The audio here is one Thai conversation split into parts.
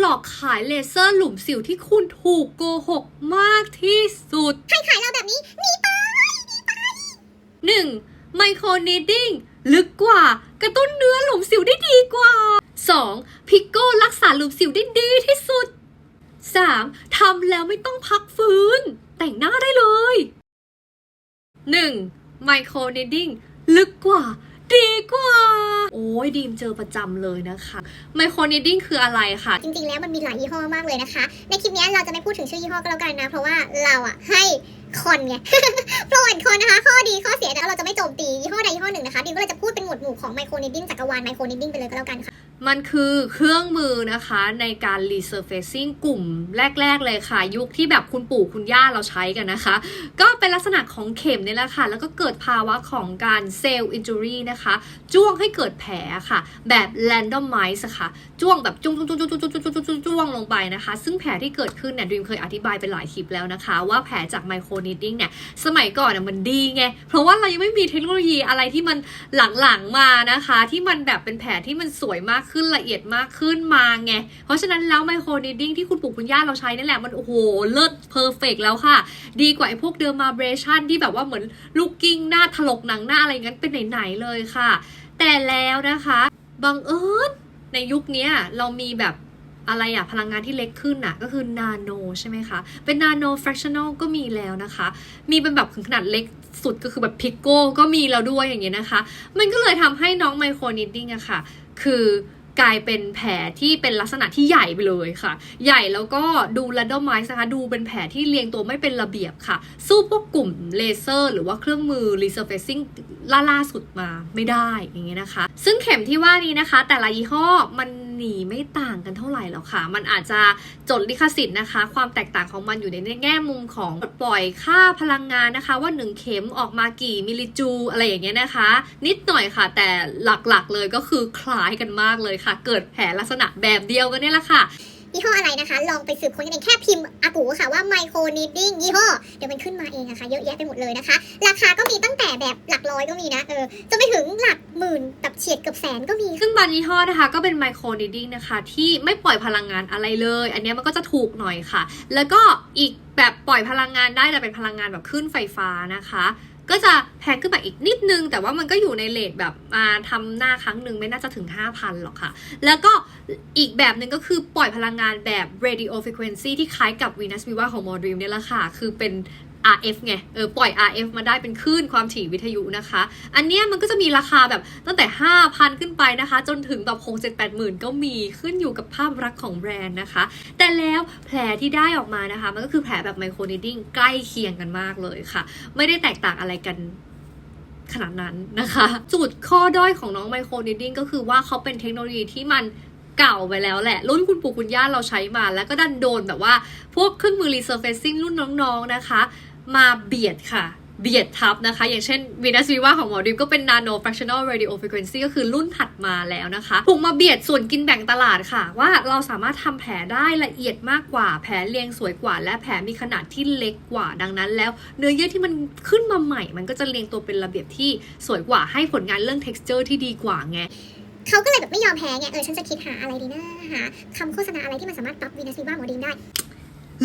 หลอกขายเลเซอร์หลุมสิวที่คุณถูกโกหกมากที่สุด ใครขายเราแบบนี้หนีไป 1. ไมโครเนดดิ้งลึกกว่ากระตุ้นเนื้อหลุมสิวได้ดีกว่า 2. พิกโก้รักษาหลุมสิวได้ดีที่สุด 3. ทำแล้วไม่ต้องพักฟื้น แต่งหน้าได้เลย 1. ไมโครเนดดิ้งลึกกว่า ดีกว่า โอ้ยดีมเจอประจำเลยนะคะไมโครเนดดิ้งคืออะไรคะจริงๆ แล้วมันมีหลายยี่ห้อมากเลยนะคะ ในคลิปนี้เราจะไม่พูดถึงชื่อยี่ห้อก็แล้วกันนะ เพราะว่าเราอะให้คอนไง โปรแอนคอนนะคะ ข้อดีข้อเสียแต่เราจะไม่โจมตียี่ห้อใดยี่ห้อหนึ่งนะคะดิมก็เลยจะพูดเป็นหมวดหมู่ของไมโครนิดดิ้งจักรวาลไมโครนิดดิ้งไปเลยก็แล้วกันค่ะ มันคือเครื่องมือนะคะในการ resurfacing กลุ่มแรก ๆ เลยค่ะ ยุคที่แบบคุณปู่คุณย่าเราใช้กันนะคะ ก็เป็นลักษณะของเข็มนี่แหละค่ะ แล้วก็เกิดภาวะของการเซลล์ injury นะคะ จ้วงให้เกิดแผลค่ะ แบบ randomize ค่ะ จ้วงแบบจ้วงจ้วงจ้วงจ้วงจ้วงจ้วงจ้วงจ้งจ้วงลงไปนะคะ ซึ่งแผลที่เกิดขึ้นเนี่ยดีมเคยอธิบายไปหลายคลิปแล้วนะคะ ว่าแผลจากไมโครนิดดิ้งเนี่ยสมัยก่อนน่ะมันดีไงเพราะว่าเรายังไม่มีเทคโนโลยีอะไรที่มันหลังๆมานะคะ ที่มันแบบเป็นแผลที่มันสวยมากขึ้นละเอียดมากขึ้นมาไง เพราะฉะนั้นแล้วไมโครนิดดิ้งที่คุณปู่คุณย่าเราใช้นี่แหละ มันโอ้โห เลิศเพอร์เฟกแล้วค่ะ ดีกว่าไอ้พวกเดอร์มาเบรชั่นที่แบบว่าเหมือนลูกกิ้งหน้าถลกหนังหน้าอะไรงั้นเป็นไหนๆเลยค่ะ แต่แล้วนะคะบังเอิญในยุคนี้เรามีแบบอะไรอะพลังงานที่เล็กขึ้นอะก็คือนาโนใช่ไหมคะ เป็นนาโนแฟ c ชั่น a ลก็มีแล้วนะคะ มีเป็นแบบขนาดเล็กสุดก็คือแบบพิกโก้ก็มีแล้วด้วยอย่างเงี้ยนะคะ มันก็เลยทำให้น้องไมโครนิดดิ้งอะค่ะ คือ กลายเป็นแผลที่เป็นลักษณะที่ใหญ่ไปเลยค่ะ ใหญ่แล้วก็ดูแรนดอมไมซ์นะคะ ดูเป็นแผลที่เรียงตัวไม่เป็นระเบียบค่ะ สู้พวกกลุ่มเลเซอร์ หรือว่าเครื่องมือ resurfacing ล่าล่าสุดมาไม่ได้อย่างเงี้ยนะคะ ซึ่งเข็มที่ว่านี้นะคะ แต่ละยี่ห้อมัน นีไม่ต่างกันเท่าไหร่แล้วค่ะ มันอาจจะจดลิขสิทธิ์นะคะ ความแตกต่างของมันอยู่ในแง่มุมของปล,ปล่อยค่าพลังงานนะคะ ว่า 1 เข็มออกมากี่มิลลิจู อะไรอย่างเงี้ยนะคะ นิดหน่อยค่ะ แต่หลักๆเลยก็คือคล้ายกันมากเลยค่ะ เกิดแผลลักษณะแบบเดียวกันนี่แหละค่ะ ยี่ห้ออะไรนะคะ ลองไปสืบค้นกันเองแค่พิมพ์อากูค่ะว่าไมโครนิดดิ้งยี่ห้อ เดี๋ยวมันขึ้นมาเองอะคะ เยอะแยะไปหมดเลยนะคะ ราคาก็มีตั้งแต่แบบหลักร้อยก็มีนะเออจนไปถึงหลักหมื่นแบบเฉียดเกือบแสนก็มี ซึ่งบางยี่ห้อนะคะ ก็เป็นไมโครนิดดิ้งนะคะ ที่ไม่ปล่อยพลังงานอะไรเลย อันนี้มันก็จะถูกหน่อยค่ะ แล้วก็อีกแบบปล่อยพลังงานได้แต่เป็นพลังงานแบบขึ้นไฟฟ้านะคะ ก็จะแพงขึ้นมาอีกนิดนึง แต่ว่ามันก็อยู่ในเลทแบบมาทำหน้าครั้งหนึ่งไม่น่าจะถึง 5,000 หรอกค่ะ แล้วก็อีกแบบหนึ่งก็คือปล่อยพลังงานแบบ radio frequency ที่คล้ายกับ Venus Viva ของ m o d r e a m เนี่ยแหละค่ะ คือเป็น RF ไง เออ ปล่อย RF มาได้เป็นคลื่นความถี่วิทยุนะคะ อันเนี้ยมันก็จะมีราคาแบบตั้งแต่ 5,000 ขึ้นไปนะคะ จนถึงแบบ6 7 8หมื่นก็มีขึ้นอยู่กับภาพลักษณ์ของแบรนด์นะคะ แต่แล้วแผลที่ได้ออกมานะคะ มันก็คือแผลแบบไมโครนิดดิ้งใกล้เคียงกันมากเลยค่ะ ไม่ได้แตกต่างอะไรกันขนาดนั้นนะคะ จุดข้อด้อยของน้องไมโครนิดดิ้งก็คือว่าเขาเป็นเทคโนโลยีที่มันเก่าไปแล้วแหละ รุ่นคุณปู่คุณย่าเราใช้มา แล้วก็ดันโดนแบบว่า พวกเครื่องมือ resurfacing รุ่นน้องๆนะคะ มาเบียดค่ะ เบียดทับนะคะ อย่างเช่น Venus Viva ของหมอดิมก็เป็น Nano Fractional Radio Frequency ก็คือรุ่นถัดมาแล้วนะคะถูกมาเบียดส่วนกินแบ่งตลาดค่ะ ว่าเราสามารถทำแผลได้ละเอียดมากกว่า แผลเรียงสวยกว่า และแผลมีขนาดที่เล็กกว่าดังนั้น แล้วเนื้อเยื่อที่มันขึ้นมาใหม่ มันก็จะเรียงตัวเป็นระเบียบที่สวยกว่าให้ผลงานเรื่อง texture ที่ดีกว่าไงเขาก็เลยแบบไม่ยอมแพ้ไงเออฉันจะคิดหาอะไรดีนะหาคำโฆษณาอะไรที่มันสามารถปรับวีนัสวีว่าหมอดินได้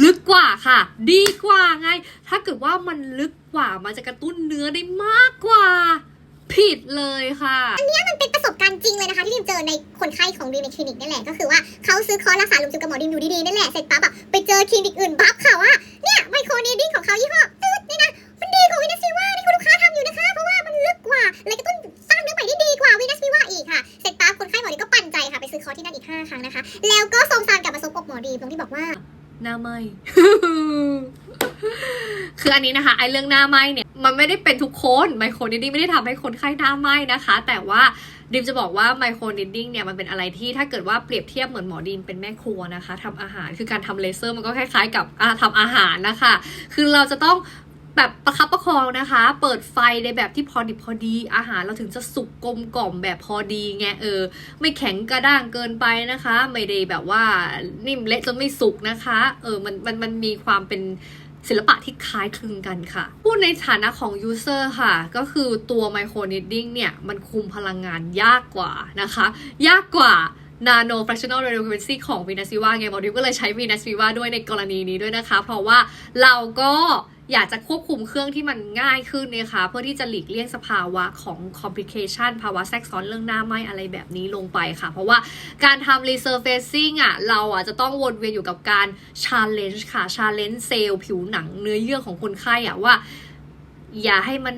ลึกกว่าค่ะ ดีกว่าไง ถ้าเกิดว่ามันลึกกว่ามันจะกระตุ้นเนื้อได้มากกว่า ผิดเลยค่ะ อันนี้มันเป็นประสบการณ์จริงเลยนะคะ ที่ดิมเจอในคนไข้ของดีมในคลินิกนี่แหละก็คือว่าเขาซื้อคอร์สรักษาลุมสิวกับหมอดิมอยู่ดีๆนั่นแหละเสร็จปั๊บอะไปเจอคลินิกอื่นปั๊บค่ะว่าเนี่ยไมโครเนดิ้งของเขายี่ห้อตืดนี่นะมันดีกว่าวีนัสวีว่าที่คุณลูกค้าทำอยู่นะคะ เพราะว่ามันลึกกว่าและกระตุ้นสร้างเนื้อใหม่ได้ดีกว่าวีนัสวีว่าอีกค่ะเสร็จปั๊บคนไข้หมอดิมก็ปั่นใจค่ะไปซื้อคอร์สที่นั่นอีก5ครั้งนะคะ แล้วก็สมซานกลับมาซบอกหมอดีมตรงที่บอกว่า หน้าไหมคืออันนี้นะคะไอ้เรื่องหน้าไหมเนี่ยมันไม่ได้เป็นทุกคนไมโครนิดดิ้งไม่ได้ทำให้คนไข้หน้าไหมนะคะ แต่ว่าดิมจะบอกว่าไมโครนิดดิ้งเนี่ยมันเป็นอะไรที่ถ้าเกิดว่าเปรียบเทียบเหมือนหมอดิมเป็นแม่ครัวนะคะทำอาหารคือการทำเลเซอร์มันก็คล้ายๆ กับทำทำอาหารนะคะ คือเราจะต้อง แบบประคับประคองนะคะ เปิดไฟในแบบที่พอดิบพอดี อาหารเราถึงจะสุกกลมกล่อมแบบพอดีไงเออ ไม่แข็งกระด้างเกินไปนะคะ ไม่ได้แบบว่านิ่มเละจนไม่สุกนะคะ เออมันมันมันมีความเป็นศิลปะที่คล้ายคลึงกันค่ะ พูดในฐานะของ user ค่ะ ก็คือตัว micro knitting เนี่ย มันคุมพลังงานยากกว่านะคะ ยากกว่า nano fractional frequency ของ Venus Viva ไงหมอดิวก็เลยใช้ Venus Viva ด้วยในกรณีนี้ด้วยนะคะ เพราะว่าเราก็ อยากจะควบคุมเครื่องที่มันง่ายขึ้นนะคะเพื่อที่จะหลีกเลี่ยงสภาวะของ complication ภาวะแทรกซ้อนเรื่องหน้าไหมอะไรแบบนี้ลงไปค่ะ เพราะว่าการทำ resurfacing อะเราอะจะต้องวนเวียนอยู่กับการ challenge ค่ะ challenge เซลล์ผิวหนังเนื้อเยื่อของคนไข้อะว่า อย่าให้มัน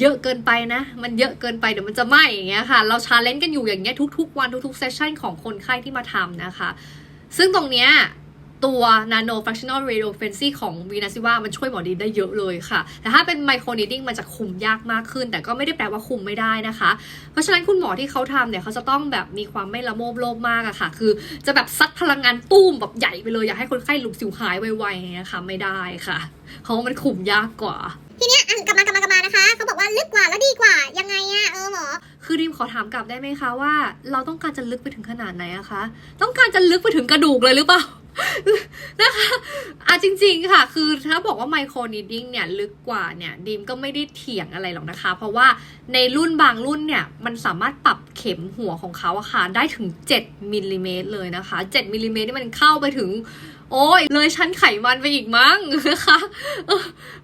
เยอะเกินไปนะ มันเยอะเกินไปเดี๋ยวมันจะไหมอย่างเงี้ยค่ะ เราชาเลนจ์กันอยู่อย่างเงี้ยทุกๆ วันทุกๆเซสชันของคนไข้ที่มาทำนะคะ ซึ่งตรงเนี้ย ตัว nano fractional radiofrequency ของ Venus Viva มันช่วยหมอดีได้เยอะเลยค่ะ แต่ถ้าเป็น micro needling มันจะคุมยากมากขึ้น แต่ก็ไม่ได้แปลว่าคุมไม่ได้นะคะ เพราะฉะนั้นคุณหมอที่เขาทำเนี่ยเขาจะต้องแบบมีความไม่ละโมบโลภมากอะค่ะ คือจะแบบซัดพลังงานตุ้มแบบใหญ่ไปเลย อยากให้คนไข้หลุมสิวหายไวๆอย่างเงี้ยค่ะไม่ได้ค่ะเพราะว่ามันคุมยากกว่าทีเนี้ยอะกลับมากลับมากลับมานะคะเขาบอกว่าลึกกว่าแล้วดีกว่ายังไงอะเออหมอคือดิมขอถามกลับได้ไหมคะว่า เราต้องการจะลึกไปถึงขนาดไหนอะคะ ต้องการจะลึกไปถึงกระดูกเลยหรือเปล่า นะคะอะจริง ๆ ค่ะ คือถ้าบอกว่าไมโครนิดดิ้งเนี่ยลึกกว่าเนี่ยดีมก็ไม่ได้เถียงอะไรหรอกนะคะ เพราะว่าในรุ่นบางรุ่นเนี่ยมันสามารถปรับเข็มหัวของเขาอะค่ะได้ถึง 7มิลลิเมตรเลยนะคะ 7มิลลิเมตรนี่มันเข้าไปถึง โอ้ยเลยชั้นไขมันไปอีกมั้งนะคะ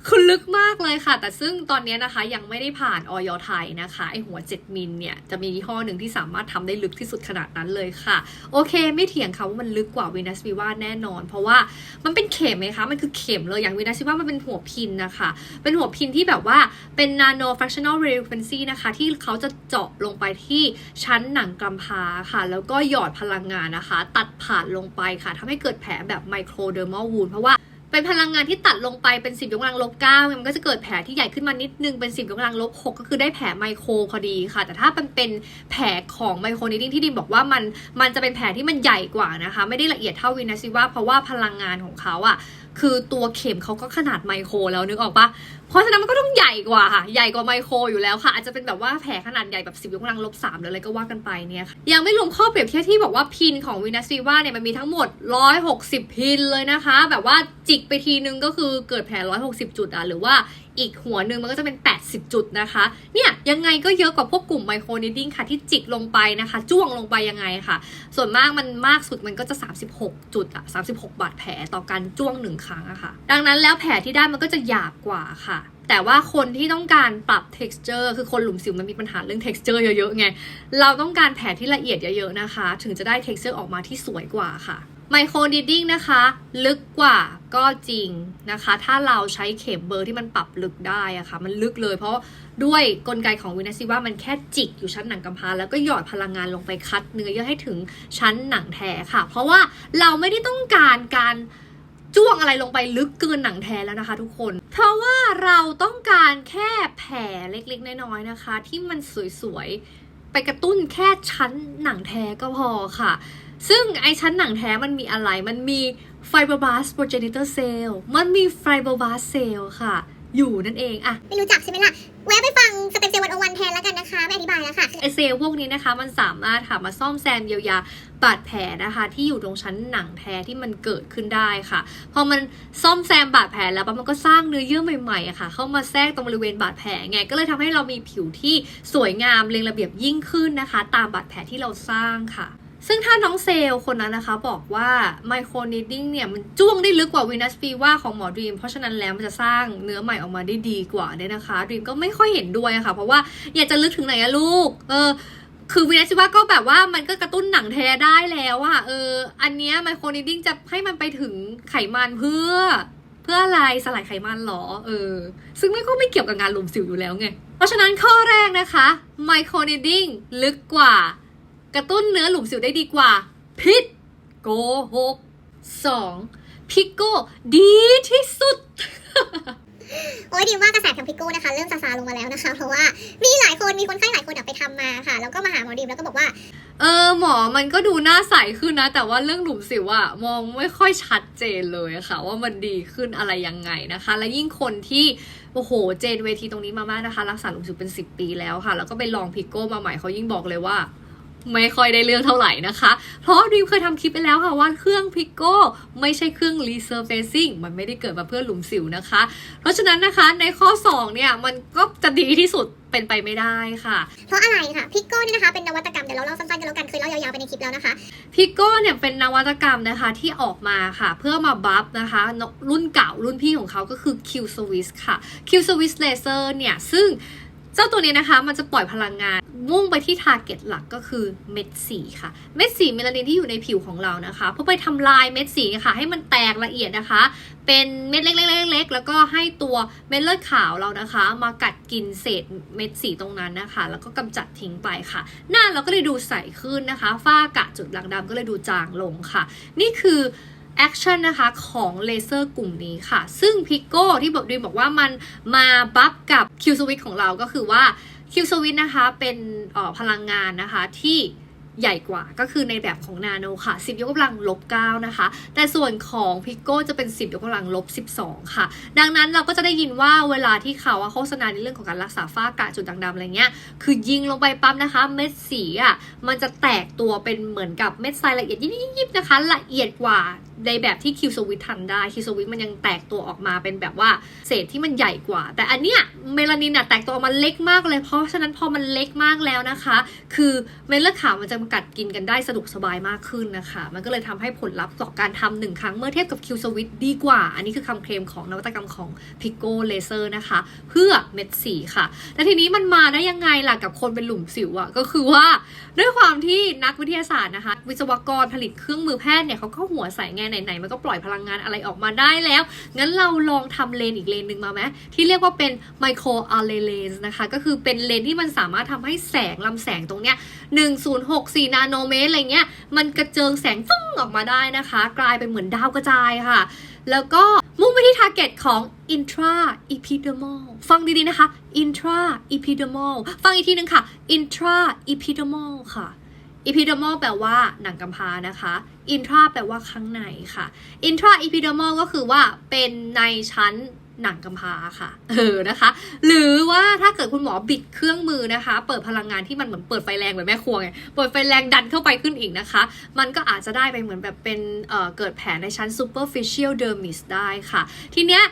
คือลึกมากเลยค่ะ แต่ซึ่งตอนนี้นะคะยังไม่ได้ผ่านออยไทยนะคะไอหัว 7 มิลเนี่ยจะมียี่ห้อหนึ่งที่สามารถทำได้ลึกที่สุดขนาดนั้นเลยค่ะ โอเค ไม่เถียงค่ะว่ามันลึกกว่า Venus Viva แน่นอน เพราะว่ามันเป็นเข็มไหมคะมันคือเข็มเลยอย่าง Venus Viva มันเป็นหัวพินนะคะ เป็นหัวพินที่แบบว่าเป็น nano fractional frequency นะคะที่เขาจะเจาะลงไปที่ชั้นหนังกำพร้าค่ะ แล้วก็หยอดพลังงานนะคะ ตัดผ่านลงไปค่ะทำให้เกิดแผลแบบไมโครเดอร์มอลวูนเพราะว่าเป็นพลังงานที่ตัดลงไปเป็น 10 ยกกำลังลบ9มันก็จะเกิดแผลที่ใหญ่ขึ้นมานิดนึงเป็น 10 ยกกำลังลบ6ก็คือได้แผลไมโครพอดีค่ะ แต่ถ้ามันเป็นแผลของไมโครนิดดิ้งที่ดิมบอกว่ามันมันจะเป็นแผลที่มันใหญ่กว่านะคะ ไม่ได้ละเอียดเท่าวินาซิว่าเพราะว่าพลังงานของเขาอะ คือตัวเข็มเขาก็ขนาดไมโครแล้วนึกออกปะเพราะฉะนั้นมันก็ต้องใหญ่กว่าค่ะ ใหญ่กว่าไมโครอยู่แล้วค่ะ อาจจะเป็นแบบว่าแผลขนาดใหญ่แบบสิบยกกำลังลบสามหรืออะไรก็ว่ากันไปเนี่ยค่ะยังไม่รวมข้อเปรียบเทียบที่บอกว่าพินของวินาซีว่าเนี่ยมันมีทั้งหมด 160 พินเลยนะคะ แบบว่าจิกไปทีนึงก็คือเกิดแผล 160 จุดอะหรือว่า อีกหัวหนึ่งมันก็จะเป็น 80 จุดนะคะ เนี่ยยังไงก็เยอะกว่าพวกกลุ่มไมโครนิดดิ้งค่ะที่จิกลงไปนะคะ จ้วงลงไปยังไงค่ะ ส่วนมากมันมากสุดมันก็จะ 36 จุดอะ36 บาดแผลต่อการจ้วงหนึ่งครั้งอะค่ะ ดังนั้นแล้วแผลที่ได้มันก็จะหยาบกว่าค่ะแต่ว่าคนที่ต้องการปรับ texture คือคนหลุมสิวมันมีปัญหาเรื่อง texture เยอะๆไง เราต้องการแผลที่ละเอียดเยอะๆนะคะ ถึงจะได้ texture ออกมาที่สวยกว่าค่ะ ไมโครดิดดิ้งนะคะ ลึกกว่าก็จริงนะคะ ถ้าเราใช้เข็มเบอร์ที่มันปรับลึกได้อะค่ะ มันลึกเลยเพราะด้วยกลไกของวินาซิว่ามันแค่จิกอยู่ชั้นหนังกำพร้าแล้วก็หยอดพลังงานลงไปคัดเนื้อเยื่อให้ถึงชั้นหนังแท้ค่ะ เพราะว่าเราไม่ได้ต้องการการจ้วงอะไรลงไปลึกเกินหนังแท้แล้วนะคะทุกคน เพราะว่าเราต้องการแค่แผลเล็กๆ น้อยๆนะคะ ที่มันสวยๆ ไปกระตุ้นแค่ชั้นหนังแท้ก็พอค่ะ ซึ่งไอชั้นหนังแท้มันมีอะไร มันมี fibroblast progenitor cell มันมี fibroblast cell ค่ะ อยู่นั่นเองอะไม่รู้จักใช่ไหมล่ะ แวะไปฟังสเต็ปเซลล์วันโอวันแทนแล้วกันนะคะ ไม่อธิบายแล้วค่ะ ไอเซลล์พวกนี้นะคะ มันสามารถค่ะมาซ่อมแซมเยียวยาบาดแผลนะคะ ที่อยู่ตรงชั้นหนังแท้ที่มันเกิดขึ้นได้ค่ะ พอมันซ่อมแซมบาดแผลแล้วปั๊บมันก็สร้างเนื้อเยื่อใหม่ๆอะค่ะ เข้ามาแทรกตรงบริเวณบาดแผลไง ก็เลยทำให้เรามีผิวที่สวยงามเรียงระเบียบยิ่งขึ้นนะคะ ตามบาดแผลที่เราสร้างค่ะ ซึ่งถ้าน้องเซลคนนั้นนะคะบอกว่าไมโครนิดดิ้งเนี่ย มันจ้วงได้ลึกกว่าวีนัสฟีว่าของหมอดรีมเพราะฉะนั้นแล้วมันจะสร้างเนื้อใหม่ออกมาได้ดีกว่าเนี่ยนะคะดรีมก็ไม่ค่อยเห็นด้วยะค่ะ เพราะว่าอยากจะลึกถึงไหนอะลูก เออคือวีนัสฟีว่าก็แบบว่ามันก็กระตุ้นหนังแท้ได้แล้วอะเออ อันเนี้ยไมโครนิดดิ้งจะให้มันไปถึงไขมันเพื่อ เพื่ออะไรสลายไขมันเหรอ เออ ซึ่งไม่ก็ไม่เกี่ยวกับงานหลุมสิวอยู่แล้วไงเพราะฉะนั้นข้อแรกนะคะไมโครนิดดิ้งลึกกว่า กระตุ้นเนื้อหลุมสิวได้ดีกว่า พิษโกหกสองพิกโก้ดีที่สุด โอ้ยดีว่ากระแสทำพิโก้นะคะ เริ่มซาซาลงมาแล้วนะคะ เพราะว่ามีหลายคนมีคนไข้หลายคนอะไปทำมาค่ะ แล้วก็มาหาหมอดีมแล้วก็บอกว่า เออหมอมันก็ดูหน้าใสขึ้นนะ แต่ว่าเรื่องหลุมสิวอะมองไม่ค่อยชัดเจนเลยอะค่ะ ว่ามันดีขึ้นอะไรยังไงนะคะ และยิ่งคนที่โอ้โห เจนเวทีตรงนี้มามากนะคะ รักษาหลุมสิวเป็น 10 ปีแล้วค่ะ แล้วก็ไปลองพิกโก้มาใหม่เขายิ่งบอกเลยว่า ไม่ค่อยได้เรื่องเท่าไหร่นะคะ เพราะดีมเคยทำคลิปไปแล้วค่ะว่าเครื่องพิกโก้ไม่ใช่เครื่อง resurfacing มันไม่ได้เกิดมาเพื่อหลุมสิวนะคะ เพราะฉะนั้นนะคะในข้อ 2 เนี่ย มันก็จะดีที่สุดเป็นไปไม่ได้ค่ะ เพราะอะไรค่ะพิกโก้เนี่ยนะคะเป็นนวัตกรรมเดี๋ยวเราเล่าสั้นๆกันแล้วกันเคยเล่ายาวๆไปในคลิปแล้วนะคะพิกโก้เนี่ยเป็นนวัตกรรมนะคะที่ออกมาค่ะ เพื่อมาบัฟนะคะ รุ่นเก่ารุ่นพี่ของเขาก็คือ Q Swiss ค่ะ Q Swiss Laser เนี่ยซึ่ง เจ้าตัวนี้นะคะมันจะปล่อยพลังงาน มุ่งไปที่ทาร์เก็ตหลักก็คือเม็ดสีค่ะ เม็ดสีเมลานินที่อยู่ในผิวของเรานะคะเพื่อไปทำลายเม็ดสีค่ะ ให้มันแตกละเอียดนะคะ เป็นเม็ดเล็กๆๆๆแล้วก็ให้ตัวเม็ดเลือดขาวเรานะคะ มากัดกินเศษเม็ดสีตรงนั้นนะคะ แล้วก็กำจัดทิ้งไปค่ะ หน้าเราก็เลยดูใสขึ้นนะคะ ฝ้ากระจุดด่างดำก็เลยดูจางลงค่ะ นี่คือ แอคชั่นนะคะของเลเซอร์กลุ่มนี้ค่ะ ซึ่งพิกโก้ที่บอกดีมบอกว่ามันมาบัฟกับคิวสวิตของเราก็คือว่าคิวสวิตนะคะเป็นออพลังงานนะคะที่ใหญ่กว่าก็คือในแบบของนาโนค่ะ 10 ยกกำลังลบ 9 นะคะ แต่ส่วนของพิกโก้จะเป็น 10 ยกกำลังลบ 12 ค่ะ ดังนั้นเราก็จะได้ยินว่าเวลาที่เขาโฆษณาในเรื่องของการรักษาฝ้ากระจุดด่างดำอะไรเงี้ย คือยิงลงไปปั๊บนะคะ เม็ดสีอะมันจะแตกตัวเป็นเหมือนกับเม็ดทรายละเอียดยิบๆนะคะ ละเอียดกว่าในแบบที่คิวสวิตทำได้คิวสวิตมันยังแตกตัวออกมาเป็นแบบว่าเศษที่มันใหญ่กว่า แต่อันเนี้ยเมลานินอะแตกตัวออกมาเล็กมากเลย เพราะฉะนั้นพอมันเล็กมากแล้วนะคะ คือเม็ดเลือดขาวมันจะมากัดกินกันได้สะดวกสบายมากขึ้นนะคะ มันก็เลยทำให้ผลลัพธ์ต่อการทำหนึ่งครั้งเมื่อเทียบกับคิวสวิตดีกว่า อันนี้คือคำเคลมของนวัตกรรมของพิกโกเลเซอร์นะคะ เพื่อเม็ดสีค่ะแต่ทีนี้มันมาได้ยังไงล่ะกับคนเป็นหลุมสิวอะก็คือว่า ด้วยความที่นักวิทยาศาสตร์นะคะ วิศวกรผลิตเครื่องมือแพทย์เนี่ยเขาก็หัวใส่ไงไหนๆมันก็ปล่อยพลังงานอะไรออกมาได้แล้ว งั้นเราลองทำเลนอีกเลนหนึ่งมาไหมที่เรียกว่าเป็นไมโครอาร์เรเลนนะคะก็คือเป็นเลนที่มันสามารถทำให้แสงลำแสงตรงเนี้ย1064 นาโนเมตรอะไรเงี้ยมันกระเจิงแสงฟึ้งออกมาได้นะคะ กลายเป็นเหมือนดาวกระจายค่ะ แล้วก็มุ่งไปที่ทาร์เก็ตของ intra epidermal ฟังดีๆนะคะ intra epidermal ฟังอีกทีนึงค่ะ intra epidermal ค่ะ epidermal แปลว่าหนังกำพร้านะคะ intra แปลว่าข้างในค่ะ intra epidermal ก็คือว่าเป็นในชั้นหนังกำพร้าค่ะ เออนะคะ หรือว่าถ้าเกิดคุณหมอบิดเครื่องมือนะคะ เปิดพลังงานที่มันเหมือนเปิดไฟแรงเหมือนแม่ครัวไง เปิดไฟแรงดันเข้าไปขึ้นอีกนะคะ มันก็อาจจะได้ไปเหมือนแบบเป็นเเกิดแผลในชั้น superficial dermis ได้ค่ะ ทีเนี้ย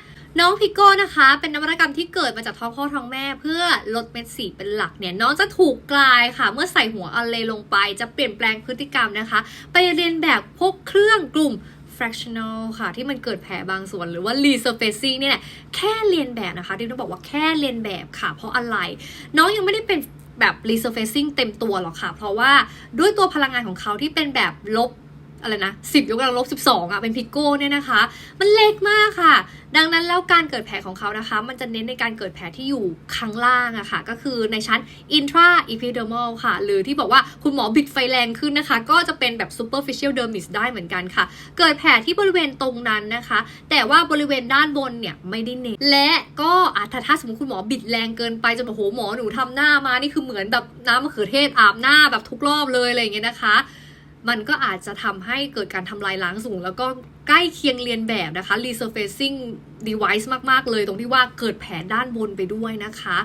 น้องพิโก้นะคะ เป็นนวัตกรรมที่เกิดมาจากท้องพ่อท้องแม่ เพื่อลดเม็ดสีเป็นหลักเนี่ยน้องจะถูกกลายค่ะ เมื่อใส่หัวอัลเลลงไป จะเปลี่ยนแปลงพฤติกรรมนะคะ ไปเรียนแบบพวกเครื่องกลุ่ม fractional ค่ะ ที่มันเกิดแผลบางส่วนหรือว่า resurfacing เนี่ยแค่เรียนแบบนะคะที่ต้องบอกว่าแค่เรียนแบบค่ะ เพราะอะไร น้องยังไม่ได้เป็นแบบ resurfacing เต็มตัวหรอกค่ะ เพราะว่าด้วยตัวพลังงานของเขาที่เป็นแบบลบ อะไรนะ10ยกกำลังลบ12อะเป็นพิกโก้เนี่ยนะคะ มันเล็กมากค่ะ ดังนั้นแล้วการเกิดแผลของเขานะคะ มันจะเน้นในการเกิดแผลที่อยู่ข้างล่างอะค่ะ ก็คือในชั้น intra epidermal ค่ะ หรือที่บอกว่าคุณหมอบิดไฟแรงขึ้นนะคะ ก็จะเป็นแบบ superficial dermis ได้เหมือนกันค่ะ เกิดแผลที่บริเวณตรงนั้นนะคะ แต่ว่าบริเวณด้านบนเนี่ยไม่ได้เน้นและก็อาจจะถ้าสมมติคุณหมอบิดแรงเกินไปจนแบบโอ้โหหมอหนูทำหน้ามานี่คือเหมือนแบบน้ำมะเขือเทศอาบหน้าแบบทุกรอบเลยอะไรอย่างเงี้ยนะคะ มันก็อาจจะทำให้เกิดการทำลายล้างสูง แล้วก็ใกล้เคียงเรียนแบบนะคะ resurfacing device มาก ๆ เลยตรงที่ว่าเกิดแผลด้านบนไปด้วยนะคะ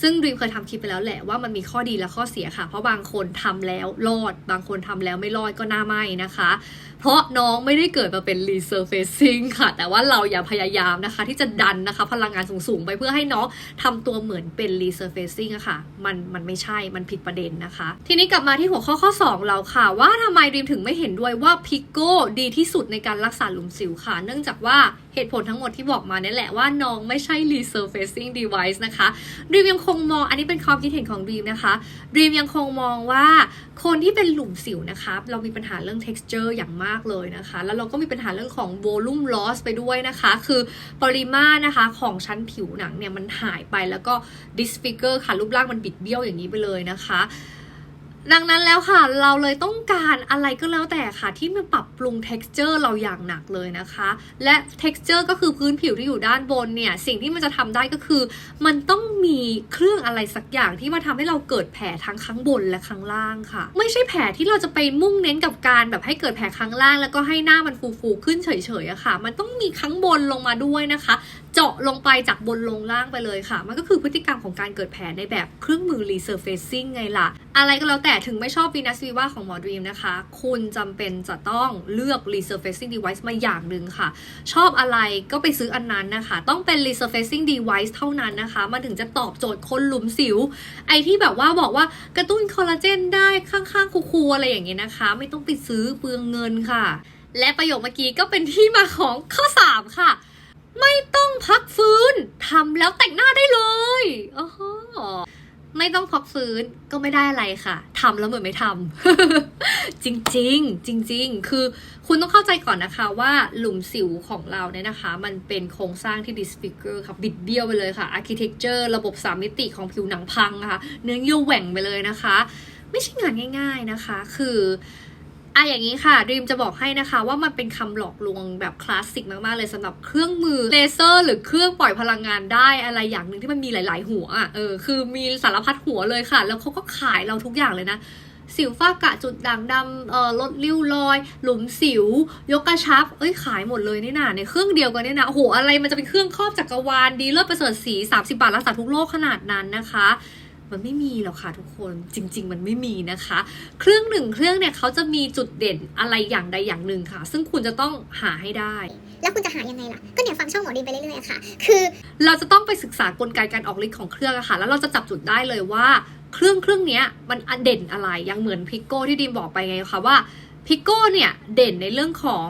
ซึ่งดีมเคยทำคลิปไปแล้วแหละว่ามันมีข้อดีและข้อเสียค่ะ เพราะบางคนทำแล้วรอด บางคนทำแล้วไม่รอดก็หน้าไม่นะคะเพราะน้องไม่ได้เกิดมาเป็น resurfacing ค่ะ แต่ว่าเราอย่าพยายามนะคะ ที่จะดันนะคะ พลังงานสูงๆ ไปเพื่อให้น้องทำตัวเหมือนเป็น resurfacing อะค่ะ มันมันไม่ใช่มันผิดประเด็นนะคะ ทีนี้กลับมาที่หัวข้อข้อ 2 เราค่ะ ว่าทำไมดรีมถึงไม่เห็นด้วยว่าพิกโก้ดีที่สุดในการรักษาหลุมสิวค่ะ เนื่องจากว่าเหตุผลทั้งหมดที่บอกมาเนี่ยแหละว่าน้องไม่ใช่ resurfacing device นะคะดีมยังคงมองอันนี้เป็นความคิดเห็นของดีมนะคะดีมยังคงมองว่าคนที่เป็นหลุมสิวนะคะเรามีปัญหาเรื่อง texture อย่างมากากเลยนะคะ แล้วเราก็มีปัญหาเรื่องของ volume loss ไปด้วยนะคะ คือปริมาตรนะคะของชั้นผิวหนังเนี่ยมันหายไปแล้วก็ disfigure ค่ะรูปร่างมันบิดเบี้ยวอย่างนี้ไปเลยนะคะ ดังนั้นแล้วค่ะ เราเลยต้องการอะไรก็แล้วแต่ค่ะ ที่มาปรับปรุง texture เราอย่างหนักเลยนะคะ และ texture ก็คือพื้นผิวที่อยู่ด้านบนเนี่ย สิ่งที่มันจะทำได้ก็คือ มันต้องมีเครื่องอะไรสักอย่างที่มาทำให้เราเกิดแผลทั้งข้างบนและข้างล่างค่ะ ไม่ใช่แผลที่เราจะไปมุ่งเน้นกับการแบบให้เกิดแผลข้างล่าง แล้วก็ให้หน้ามันฟูๆขึ้นเฉยๆอะค่ะ มันต้องมีข้างบนลงมาด้วยนะคะ เจาะลงไปจากบนลงล่างไปเลยค่ะ มันก็คือพฤติกรรมของการเกิดแผลในแบบเครื่องมือ resurfacing ไงล่ะ อะไรก็แล้วแต่ถึงไม่ชอบ Venus Viva ของหมอดรีมนะคะ คุณจำเป็นจะต้องเลือก resurfacing device มาอย่างหนึ่งค่ะ ชอบอะไรก็ไปซื้ออันนั้นนะคะ ต้องเป็น resurfacing device เท่านั้นนะคะ มันถึงจะตอบโจทย์คนหลุมสิว ไอที่แบบว่าบอกว่ากระตุ้นคอลลาเจนได้ข้างๆคูๆอะไรอย่างเงี้ยนะคะ ไม่ต้องไปซื้อเปลืองเงินค่ะ และประโยคเมื่อกี้ก็เป็นที่มาของข้อ 3 ค่ะ ไม่ต้องพักฟื้นทำแล้วแต่งหน้าได้เลยโอ้โหไม่ต้องพักฟื้นก็ไม่ได้อะไรค่ะทำแล้วเหมือนไม่ทำจริงๆจริง ๆ คือคุณต้องเข้าใจก่อนนะคะว่าหลุมสิวของเราเนี่ยนะคะ มันเป็นโครงสร้างที่ disfigure ค่ะ บิดเบี้ยวไปเลยค่ะ architecture ระบบสามมิติของผิวหนังพังค่ะ เนื้อเยื่อแหว่งไปเลยนะคะ ไม่ใช่งานง่าย ๆนะคะ คือ อะอย่างนี้ค่ะดรีมจะบอกให้นะคะ ว่ามันเป็นคำหลอกลวงแบบคลาสสิกมาก ๆ เลยสำหรับเครื่องมือเลเซอร์ หรือเครื่องปล่อยพลังงานได้อะไรอย่างหนึ่งที่มันมีหลาย ๆ หัวอะเออคือมีสารพัดหัวเลยค่ะ แล้วเขาก็ขายเราทุกอย่างเลยนะสิวฝ้ากระจุดด่างดำเอ่อลดริ้วรอย หลุมสิว ยกกระชับ เอ้ยขายหมดเลยนี่นาในเครื่องเดียวกันเนี่ยนะโอ้โหอะไรมันจะเป็นเครื่องครอบจักรวาลดีเลิศประเสริฐสี 30 บาทรักษาทุกโรคขนาดนั้นนะคะ มันไม่มีหรอกค่ะทุกคนจริง ๆ มันไม่มีนะคะ เครื่องหนึ่งเครื่องเนี่ยเขาจะมีจุดเด่นอะไรอย่างใดอย่างหนึ่งค่ะ ซึ่งคุณจะต้องหาให้ได้ แล้วคุณจะหายังไงล่ะ ก็เนี่ยฟังช่องหมอดิมไปเรื่อยๆค่ะ คือ เราจะต้องไปศึกษากลไกการออกฤทธิ์ของเครื่องอะค่ะ แล้วเราจะจับจุดได้เลยว่า เครื่องเครื่องเนี้ยมันเด่นอะไรยังเหมือนพิกโก้ที่ดิมบอกไปไงคะว่าพิกโก้เนี่ยเด่นในเรื่องของ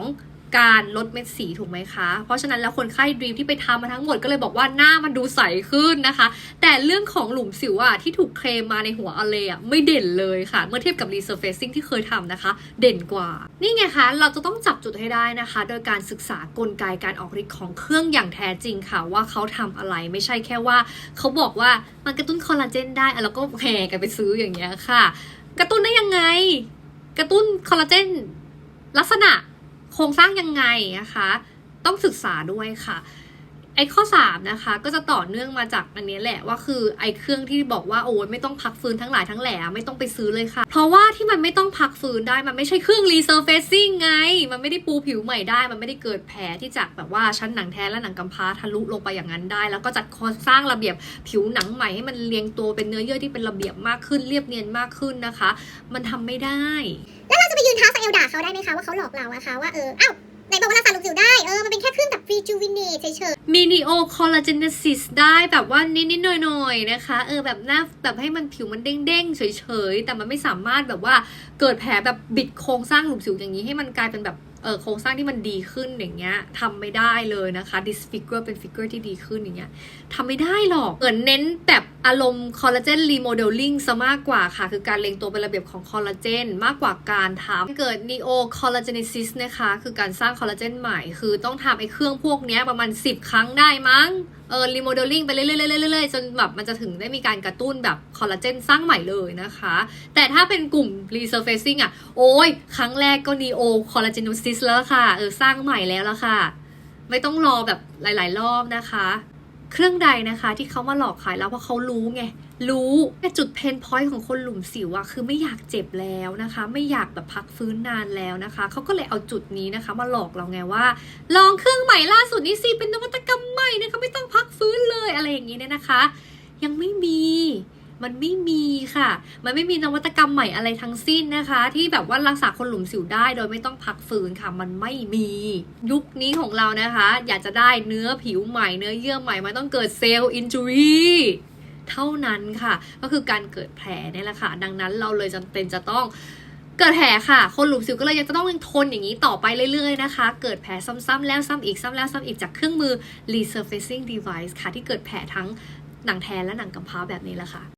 การลดเม็ดสีถูกไหมคะ เพราะฉะนั้นแล้วคนไข้ดรีมที่ไปทำมาทั้งหมดก็เลยบอกว่าหน้ามันดูใสขึ้นนะคะ แต่เรื่องของหลุมสิวอะที่ถูกเคลมมาในหัวอเลอะไม่เด่นเลยค่ะ เมื่อเทียบกับ resurfacing ที่เคยทำนะคะ เด่นกว่า นี่ไงคะ เราจะต้องจับจุดให้ได้นะคะ โดยการศึกษากลไกการออกฤทธิ์ของเครื่องอย่างแท้จริงค่ะ ว่าเขาทำอะไรไม่ใช่แค่ว่า เขาบอกว่ามันกระตุ้นคอลลาเจนได้แล้วก็แห่กันไปซื้ออย่างเงี้ยค่ะ กระตุ้นได้ยังไง กระตุ้นคอลลาเจนลักษณะ โครงสร้างยังไงนะคะ ต้องศึกษาด้วยค่ะไอ้ข้อ3นะคะก็จะต่อเนื่องมาจากอันนี้แหละว่าคือไอ้เครื่องที่บอกว่าโอ้ยไม่ต้องพักฟื้นทั้งหลายทั้งแหล่ไม่ต้องไปซื้อเลยค่ะ เพราะว่าที่มันไม่ต้องพักฟื้นได้มันไม่ใช่เครื่อง resurfacing ไง มันไม่ได้ปูผิวใหม่ได้ มันไม่ได้เกิดแผลที่จากแบบว่าชั้นหนังแท้และหนังกำพร้าทะลุลงไปอย่างนั้นได้ แล้วก็จัดสร้างระเบียบผิวหนังใหม่ให้มันเรียงตัวเป็นเนื้อเยื่อที่เป็นระเบียบมากขึ้นเรียบเนียนมากขึ้นนะคะ มันทำไม่ได้ แล้วเราจะไปยืนท้าสเอลด่าเขาได้ไหมคะว่าเขาหลอกเราอะคะว่าเออเอ้าไหนบอกว่ารักษาลูกสิวได้เออมันเป็นแค่เครื่องแบบ rejuvenate เฉยมินิโอคอลลาเจนซิสได้แบบว่านิดๆหน่อยๆนะคะ เออแบบหน้าแบบให้มันผิวมันเด้งๆเฉยๆ แต่มันไม่สามารถแบบว่าเกิดแผลแบบบิดโครงสร้างหลุมสิวอย่างนี้ให้มันกลายเป็นแบบเออโครงสร้างที่มันดีขึ้นอย่างเงี้ยทำไม่ได้เลยนะคะ disfigure เป็น figure ที่ดีขึ้นอย่างเงี้ยทำไม่ได้หรอกเหมือเน้นแบบอารมณ์คอลลาเจนรีโมเดลลิ่งซะมากกว่าค่ะ คือการเล็งตัวเป็นระเบียบของคอลลาเจนมากกว่าการทำเกิด neo collagenesis นะคะ คือการสร้างคอลลาเจนใหม่ คือต้องทำไอ้เครื่องพวกนี้ประมาณ 10 ครั้งได้มั้ง เออรีโมเดลลิ่งไปเรื่อยๆๆๆจนแบบมันจะถึงได้มีการกระตุ้นแบบคอลลาเจนสร้างใหม่เลยนะคะ แต่ถ้าเป็นกลุ่ม resurfacing อะ โอ้ย ครั้งแรกก็ neo collagenesis แล้วค่ะ เออสร้างใหม่แล้วละค่ะ ไม่ต้องรอแบบหลาย ๆ รอบนะคะ เครื่องใดนะคะที่เขามาหลอกขายแล้วเพราะเขารู้ไง รู้แต่จุดเพนพอยต์ของคนหลุมสิวอะคือไม่อยากเจ็บแล้วนะคะ ไม่อยากแบบพักฟื้นนานแล้วนะคะ เขาก็เลยเอาจุดนี้นะคะ มาหลอกเราไงว่า ลองเครื่องใหม่ล่าสุดนี้สิเป็นนวัตกรรมใหม่นะคะไม่ต้องพักฟื้นเลยอะไรอย่างนี้เนี่ยนะคะ ยังไม่มี มันไม่มีค่ะ มันไม่มีนวัตกรรมใหม่อะไรทั้งสิ้นนะคะ ที่แบบว่ารักษาคนหลุมสิวได้ โดยไม่ต้องพักฟื้นค่ะ มันไม่มียุคนี้ของเรานะคะ อยากจะได้เนื้อผิวใหม่เนื้อเยื่อใหม่มันต้องเกิดเซลล์อินจูรีเท่านั้นค่ะ ก็คือการเกิดแผลนี่แหละค่ะ ดังนั้นเราเลยจำเป็นจะต้องเกิดแผลค่ะ คนหลุมสิวก็เลยยังจะต้องทนอย่างนี้ต่อไปเรื่อยๆนะคะ เกิดแผลซ้ำๆแล้วซ้ำอีกซ้ำแล้วซ้ำอีกจากเครื่องมือ resurfacing device ค่ะ ที่เกิดแผลทั้งหนังแท้และหนังกำพร้าแบบนี้แหละค่ะ